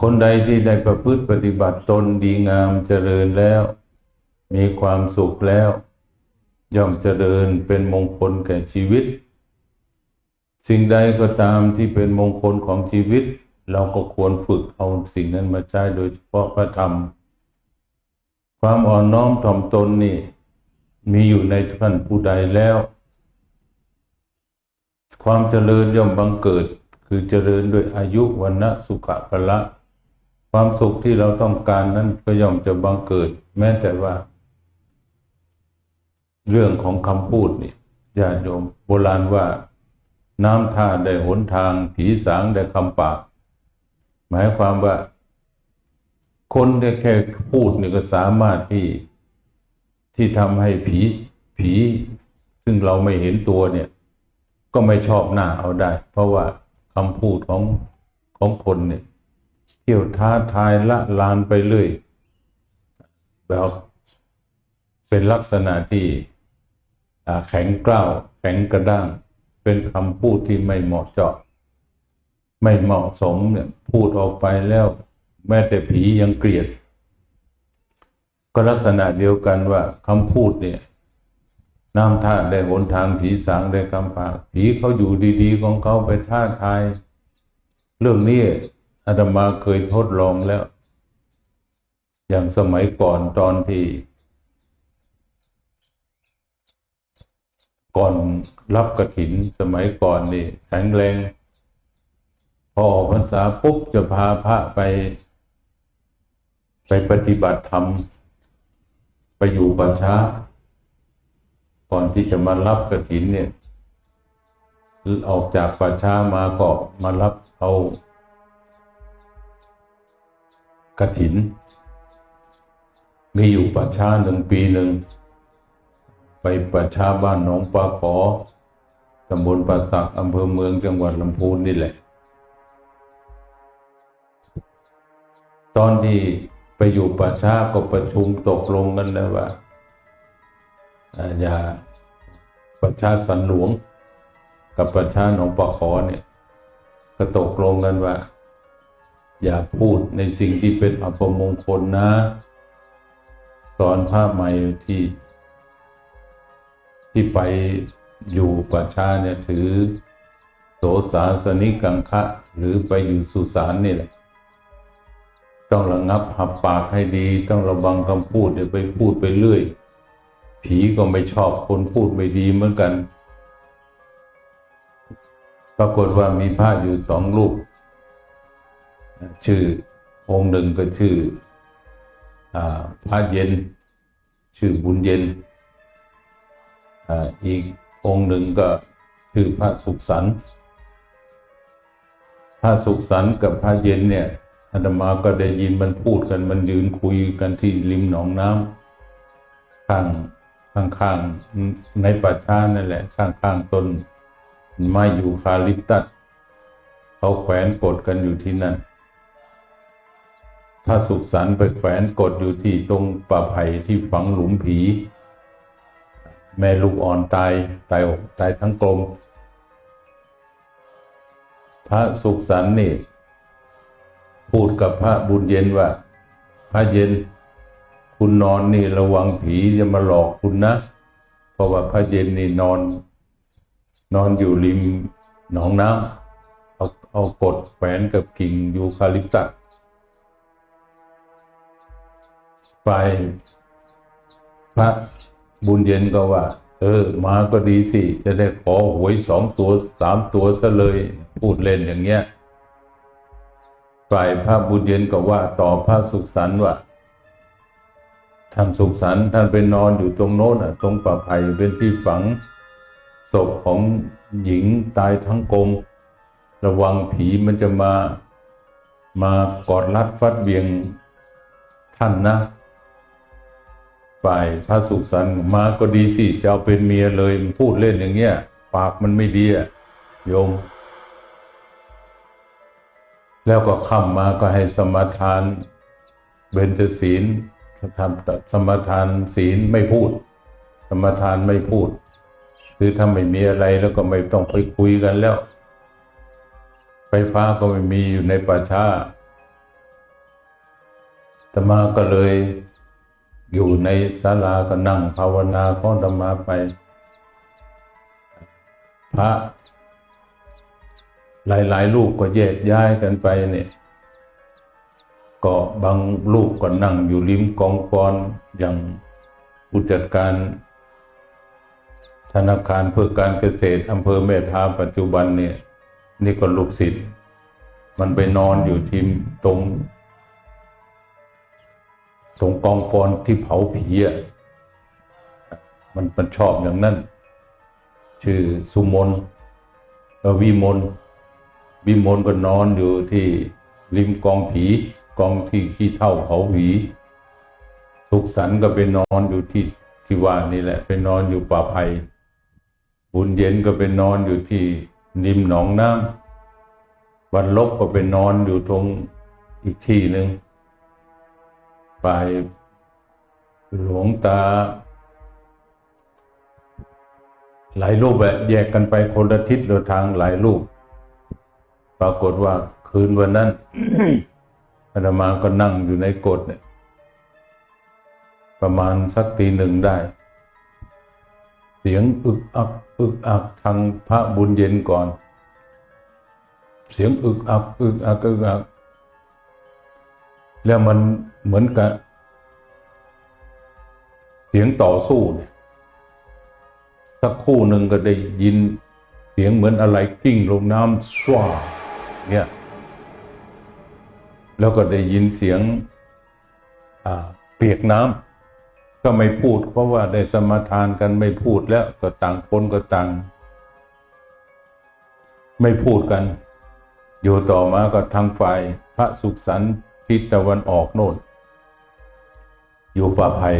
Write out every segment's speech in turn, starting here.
คนใดที่ได้ประพฤติปฏิบัติตนดีงามเจริญแล้ว มีความสุขแล้ว ย่อมเจริญเป็นมงคลแก่ชีวิต สิ่งใดก็ตามที่เป็นมงคลของชีวิต เราก็ควรฝึกเอาสิ่งนั้นมาใช้โดยเฉพาะพระธรรม ความอ่อนน้อมถ่อมตนนี่ มีอยู่ในท่านผู้ใดแล้ว ความเจริญย่อมบังเกิดคือเจริญด้วยอายุวันนะสุขะพละ ความสุขที่เราต้องการนั้นก็ย่อมจะบังเกิด แม้แต่ว่า เรื่องของคำพูดนี่ญาติโยมโบราณว่า น้ำท่าได้หนทาง ผีสางได้คำปาก หมายความว่า คนได้แค่พูดนี่ก็สามารถที่ที่ทำให้ผีผี ซึ่งเราไม่เห็นตัวเนี่ย ก็ไม่ชอบหน้าเอาได้ เพราะว่าคำพูดของของคนเนี่ย เที่ยวท้าทายละลานไปเรื่อยแบบเป็นลักษณะที่แข็งกร้าวแข็งกระด้าง เป็นคำพูดที่ไม่เหมาะเจาะ ไม่เหมาะสมเนี่ยพูดออกไปแล้ว แม้แต่ผียังเกลียด ก็ลักษณะเดียวกันว่าคำพูดเนี่ยน้ำท่าได้หนทางผีสางได้คำปากผีเขาอยู่ดี ๆ ของเขาไปท่าทาย เรื่องนี้ อาตมาเคยทดลองแล้ว อย่างสมัยก่อนตอนที่ ก่อนรับกระถินสมัยก่อนนี่แข็งแรง พอออกพรรษาปุ๊บจะพาพระไป ไปปฏิบัติธรรม ไปอยู่ป่าช้า ก่อนที่จะมารับกระถินเนี่ย ออกจากป่าช้ามาก็มารับเอา กระถิน มีอยู่ป่าช้าหนึ่งปีหนึ่ง ไปป่าช้าบ้านหนองปลาขอตำบลป่าสักอำเภอเมืองจังหวัดลำพูนนี่แหละ ตอนที่ไปอยู่ป่าช้าก็ประชุมตกลงกันนะว่าอย่าประชาสันหลวง กับประชาหนองปลาขอเนี่ย ก็ตกลงกันว่า อย่าพูดในสิ่งที่เป็นอัปมงคลนะ สอนพระใหม่ที่ ที่ไปอยู่ป่าชาเนี่ยถือโสสาสนิกังคะ หรือไปอยู่สุสานนี่แหละ ต้องระงับหับปากให้ดี ต้องระวังคำพูดเดี๋ยวไปพูดไปเรื่อย ผีก็ไม่ชอบคนพูดไม่ดีเหมือนกัน ปรากฏว่ามีพระอยู่สองรูป ชื่อองค์หนึ่งก็ชื่ออพระเย็น ชื่อบุญเย็นออีกองค์หนึ่งก็ชื่อพระสุขสันพระสุขสันกับพระเย็นเนี่ยอาตมาก็ได้ยินมันพูดกันมันยืนคุยกันที่ริมหนองน้ำข้างข้างข้างในป่าช้านั่นแหละ ข้างข้างต้นไม้อยู่คาลิปตัสเขาแขวนกดกันอยู่ที่นั่น พระสุขสันต์ไปแขวนกดอยู่ที่ตรงป่าไผ่ที่ฝังหลุมผี แม่ลูกอ่อนตายตายอกตายทั้งกลม พระสุขสันต์นี่ พูดกับพระบุญเย็นว่า พระเย็น คุณนอนนี่ระวังผีจะมาหลอกคุณนะ เพราะว่าพระเย็นนี่นอน นอนอยู่ริมหนองน้ำเอาเอากดแขวนกับกิ่งยูคาลิปตัส ไปพระบุญเย็นก็ว่า เออ มาก็ดีสิ จะได้ขอหวยสองตัวสามตัวซะเลย พูดเล่นอย่างเงี้ยฝ่ายพระบุญเย็นก็ว่าต่อพระสุขสันต์ว่าท่านสุขสันต์ท่านไปนอนอยู่ตรงโน้นอะ ตรงป่าไผ่เป็นที่ฝังศพของหญิงตายทั้งกลม ระวังผีมันจะมามากอดรัดฟัดเบียงท่านนะ ฝ่ายพระสุขสันต์มาก็ดีสิจะเอาเป็นเมียเลยพูดเล่นอย่างเงี้ยปากมันไม่ดีอะโยม แล้วก็คำมาก็ให้สมทาน เบญจศีลทำสมทานศีลไม่พูด สมทานไม่พูด คือถ้าไม่มีอะไรแล้วก็ไม่ต้องไปคุยกันแล้ว ไฟฟ้าก็ไม่มีอยู่ในป่าช้าธรรมาก็เลย อยู่ในศาลาก็นั่งภาวนาข้องธรรมาไป พระ หลายๆลูกก็แยกย้ายกันไปเนี่ยก็บางลูกก็นั่งอยู่ริมกองฟอนอย่างผู้จัดการ ธนาคารเพื่อการเกษตรอำเภอแม่ทาปัจจุบันเนี่ย นี่ก็ลูกศิษย์มันไปนอนอยู่ที่ตรง ตรงกองฟอนที่เผาผีอะมันมันชอบอย่างนั้น ชื่อสุมนเออวิมลวิมลก็นอนอยู่ที่ริมกองผีกองที่ขี้เท่าเผาผีสุขสันก็ไปนอนอยู่ที่ที่ว่านี่แหละ ไปนอนอยู่ป่าไผ่บุญเย็นก็ไปนอนอยู่ที่ริมหนองน้ำวันลบก็ไปนอนอยู่ตรงอีกที่หนึ่ง ไป หลวงตา หลายรูปแบบแยกกันไปคนละทิศละทางหลายรูป ปรากฏว่าคืนวันนั้นอาตมาก็นั่งอยู่ในกฎเนี่ย ประมาณสักตีหนึ่งได้ เสียงอึกอักอึกอักทางพระบุญเย็นก่อน เสียงอึกอักอึกอักอึกอัก แล้วมันเหมือนกับ เสียงต่อสู้เนี่ยสักคู่หนึ่งก็ได้ยินเสียงเหมือนอะไรกิ้งลงน้ำสว้าเนี่ยแล้วก็ได้ยินเสียงเปียกน้ำก็ไม่พูด เพราะว่าได้สมาทานกันไม่พูดแล้วก็ต่างคนก็ต่าง ไม่พูดกัน อยู่ต่อมาก็ทางฝ่ายพระสุขสันต์ ทิศตะวันออกโน่น อยู่ป่าไผ่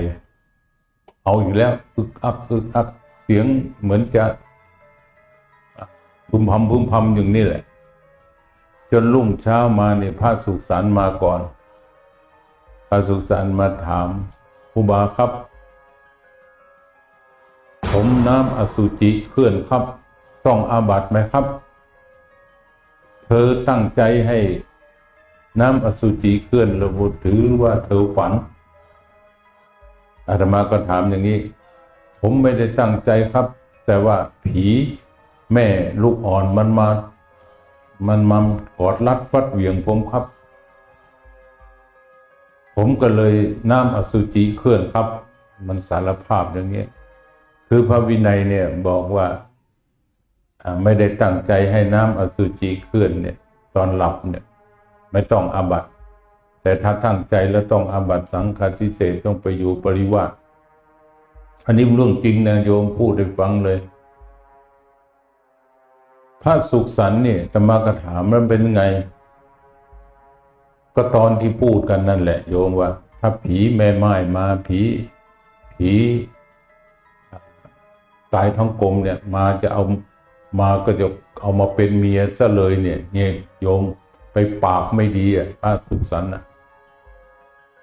เอาอีกแล้วอึกอักอึกอักเสียงเหมือนจะพึมพำพึมพำอย่างนี้แหละ จนรุ่งเช้ามาเนี่ยพระสุขสันมาก่อน พระสุขสันมาถามครูบาครับ ผมน้ำอสุจิเคลื่อนครับ ต้องอาบัตไหมครับ เธอตั้งใจให้ น้ำอสุจิเคลื่อนระบุถือว่าเธอฝันอาตมาก็ถามอย่างนี้ ผมไม่ได้ตั้งใจครับ แต่ว่าผีแม่ลูกอ่อนมันมา มันมากอดรัดฟัดเหวี่ยงผมครับ ผมก็เลยน้ำอสุจิเคลื่อนครับ มันสารภาพอย่างนี้คือพระวินัยเนี่ยบอกว่าอ่าไม่ได้ตั้งใจให้น้ำอสุจิเคลื่อนเนี่ย ตอนหลับเนี่ย ไม่ต้องอาบัตแต่ถ้าตั้งใจแล้วต้องอาบัตสังฆาทิเศษต้องไปอยู่ปริวาสอันนี้เรื่องจริงนะโยมพูดให้ฟังเลย พระสุขสันต์เนี่ยตมากถามมันเป็นไง ก็ตอนที่พูดกันนั่นแหละ โยมว่า ถ้าผีแม่ไม้มาผี ผีตายทั้งกลมเนี่ย มาจะเอามาก็จะเอามาเป็นเมียซะเลยเนี่ยเนี่ยโยม ไปปากไม่ดีอะพระสุขสันต์นะ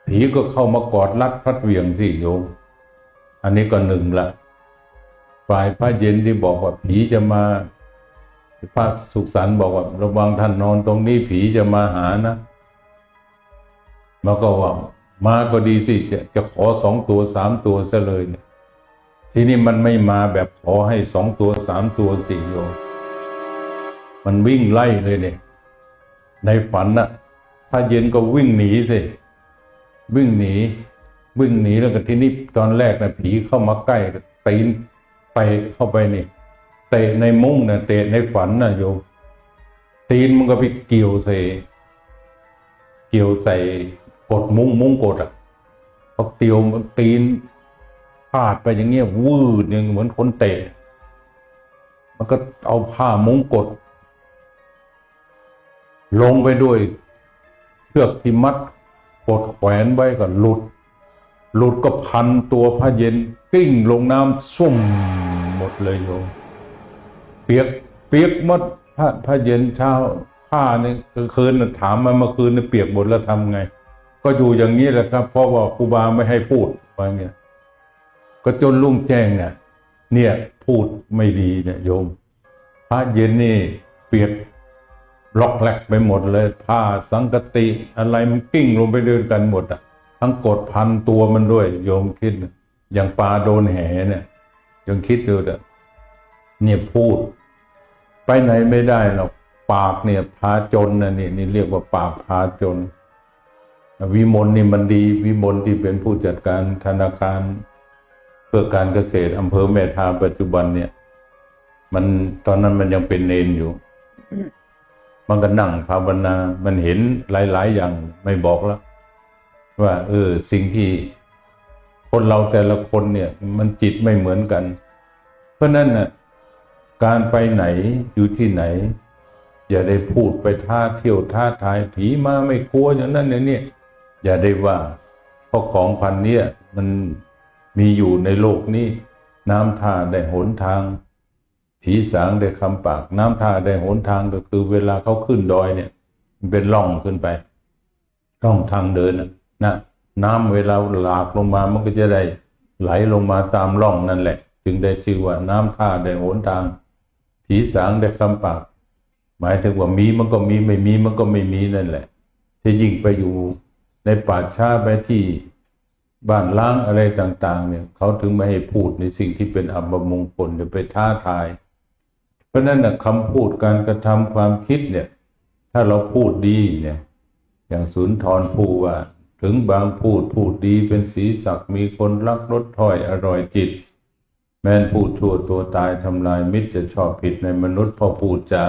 ผีก็เข้ามากอดรัดพัดเวียงสิโยม อันนี้ก็หนึ่งละฝ่ายพระเย็นที่บอกว่าผีจะมาพระสุขสันต์บอกว่าระวังท่านนอนตรงนี้ผีจะมาหานะมันก็ว่า มาก็ดีสิจะจะขอสองตัวสามตัวซะเลยเนี่ยทีนี้มันไม่มาแบบขอให้สองตัวสามตัวสี่โยมมันวิ่งไล่เลยเนี่ย ในฝันน่ะพระเย็นก็วิ่งหนีสิวิ่งหนี วิ่งหนีแล้วก็ทีนี้ตอนแรกนะผีเข้ามาใกล้ตีนเตะเข้าไปนี่เตะในมุ้งนะเตะในฝันนะโยมตีนมันก็ไปเกี่ยวใส่เกี่ยวใส่กดมุ้งมุ้งกดอะพอเตียวมันตีนพาดไปอย่างเงี้ยวืดอย่งเหมือนคนเตะมันก็เอาผ้ามุ้งกด ลงไปด้วยเชือกที่มัดกดแขวนไว้ก็หลุด หลุดก็พันตัวพระเย็นกิ้งลงน้ำซุ่มหมดเลยโยมเปียกเปียกหมดพระพระเย็นเช้าผ้านี่คือคืนถามมาเมื่อคืนเปียกหมดแล้วทำไง ก็อยู่อย่างนี้แหละครับ เพราะว่าครูบาไม่ให้พูดว่าเงี้ยก็จนลุ่งแจ้งเนี่ย เนี่ยพูดไม่ดีเนี่ยโยม พระเย็นนี่เปียก ล็อกแหลกไปหมดเลยผ้าสังกติอะไรมันกิ้งลงไปเดินกันหมดอะ ทั้งกดพันตัวมันด้วย โยมคิดนอย่างปลาโดนแหเนี่ยยังคิดดูเถอะเนี่ยพูด ไปไหนไม่ได้หรอกปากเนี่ยพาจนนะนี่นี่เรียกว่าปากพาจน วิมลนี่มันดี วิมลที่เป็นผู้จัดการธนาคาร เพื่อการเกษตรอำเภอแม่ทาปัจจุบันเนี่ย มันตอนนั้นมันยังเป็นเนนอยู่ มันก็นั่งภาวนา มันเห็นหลาย ๆ อย่างไม่บอกแล้ว ว่า เออ สิ่งที่คนเราแต่ละคนเนี่ย มันจิตไม่เหมือนกัน เพราะนั้นน่ะการไปไหนอยู่ที่ไหน อย่าได้พูดไปท่าเที่ยวท่าทายผีมาไม่กลัวอย่างนั้นอย่างนี้อย่าได้ว่าเพราะของพันเนี้ยมันมีอยู่ในโลกนี้ น้ำท่าได้หนทาง ผีสางได้คำปาก น้ำท่าได้หนทางก็คือเวลาเขาขึ้นดอยเนี่ย มันเป็นร่องขึ้นไปร่องทางเดินนะน้ำเวลาหลากลงมามันก็จะได้ไหลลงมาตามร่องนั่นแหละ จึงได้ชื่อว่าน้ำท่าได้หนทาง ผีสางได้คำปาก หมายถึงว่ามีมันก็มีไม่มีมันก็ไม่มีนั่นแหละที่ยิ่งไปอยู่ในป่าช้าไปที่บ้านล้างอะไรต่าง ๆ เนี่ยเขาถึงไม่ให้พูดในสิ่งที่เป็นอัปมงคลจะไปท้าทาย เพราะนั้นนะคำพูดการกระทำความคิดเนี่ย ถ้าเราพูดดีเนี่ย อย่างสุนทรภู่ว่า ถึงบางพูดพูดดีเป็นสีสักมีคนรักรสถ้อยอร่อยจิต แม้นพูดชั่วตัวตายทำลายมิตรจะชอบผิดในมนุษย์พอพูดจา